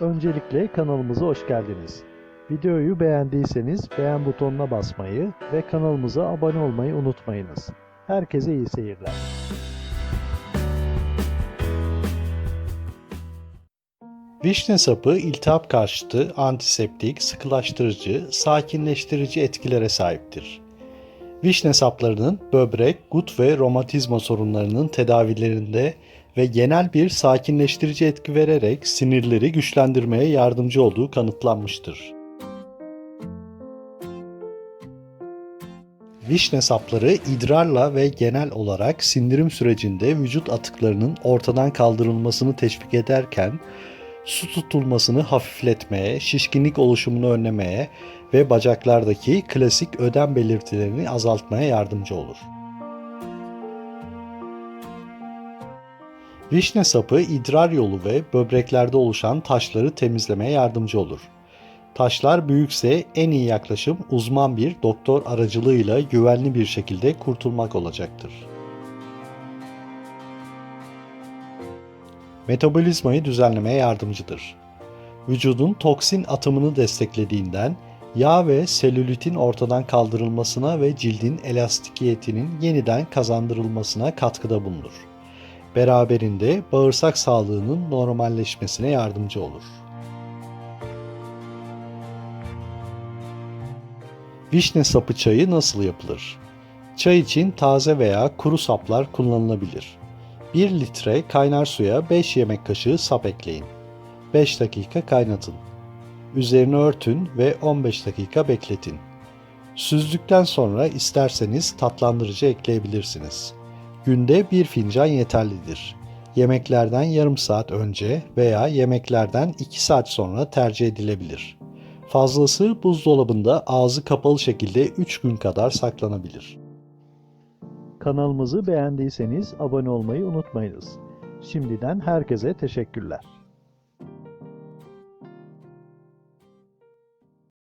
Öncelikle kanalımıza hoş geldiniz. Videoyu beğendiyseniz beğen butonuna basmayı ve kanalımıza abone olmayı unutmayınız. Herkese iyi seyirler. Vişne sapı iltihap karşıtı, antiseptik, sıkılaştırıcı, sakinleştirici etkilere sahiptir. Vişne saplarının böbrek, gut ve romatizma sorunlarının tedavilerinde ve genel bir sakinleştirici etki vererek sinirleri güçlendirmeye yardımcı olduğu kanıtlanmıştır. Vişne sapları idrarla ve genel olarak sindirim sürecinde vücut atıklarının ortadan kaldırılmasını teşvik ederken su tutulmasını hafifletmeye, şişkinlik oluşumunu önlemeye ve bacaklardaki klasik ödem belirtilerini azaltmaya yardımcı olur. Vişne sapı idrar yolu ve böbreklerde oluşan taşları temizlemeye yardımcı olur. Taşlar büyükse en iyi yaklaşım uzman bir doktor aracılığıyla güvenli bir şekilde kurtulmak olacaktır. Metabolizmayı düzenlemeye yardımcıdır. Vücudun toksin atımını desteklediğinden yağ ve selülitin ortadan kaldırılmasına ve cildin elastikiyetinin yeniden kazandırılmasına katkıda bulunur. Beraberinde bağırsak sağlığının normalleşmesine yardımcı olur. Vişne sapı çayı nasıl yapılır? Çay için taze veya kuru saplar kullanılabilir. 1 litre kaynar suya 5 yemek kaşığı sap ekleyin. 5 dakika kaynatın. Üzerini örtün ve 15 dakika bekletin. Süzdükten sonra isterseniz tatlandırıcı ekleyebilirsiniz. Günde bir fincan yeterlidir. Yemeklerden yarım saat önce veya yemeklerden 2 saat sonra tercih edilebilir. Fazlası buzdolabında ağzı kapalı şekilde 3 gün kadar saklanabilir. Kanalımızı beğendiyseniz abone olmayı unutmayınız. Şimdiden herkese teşekkürler.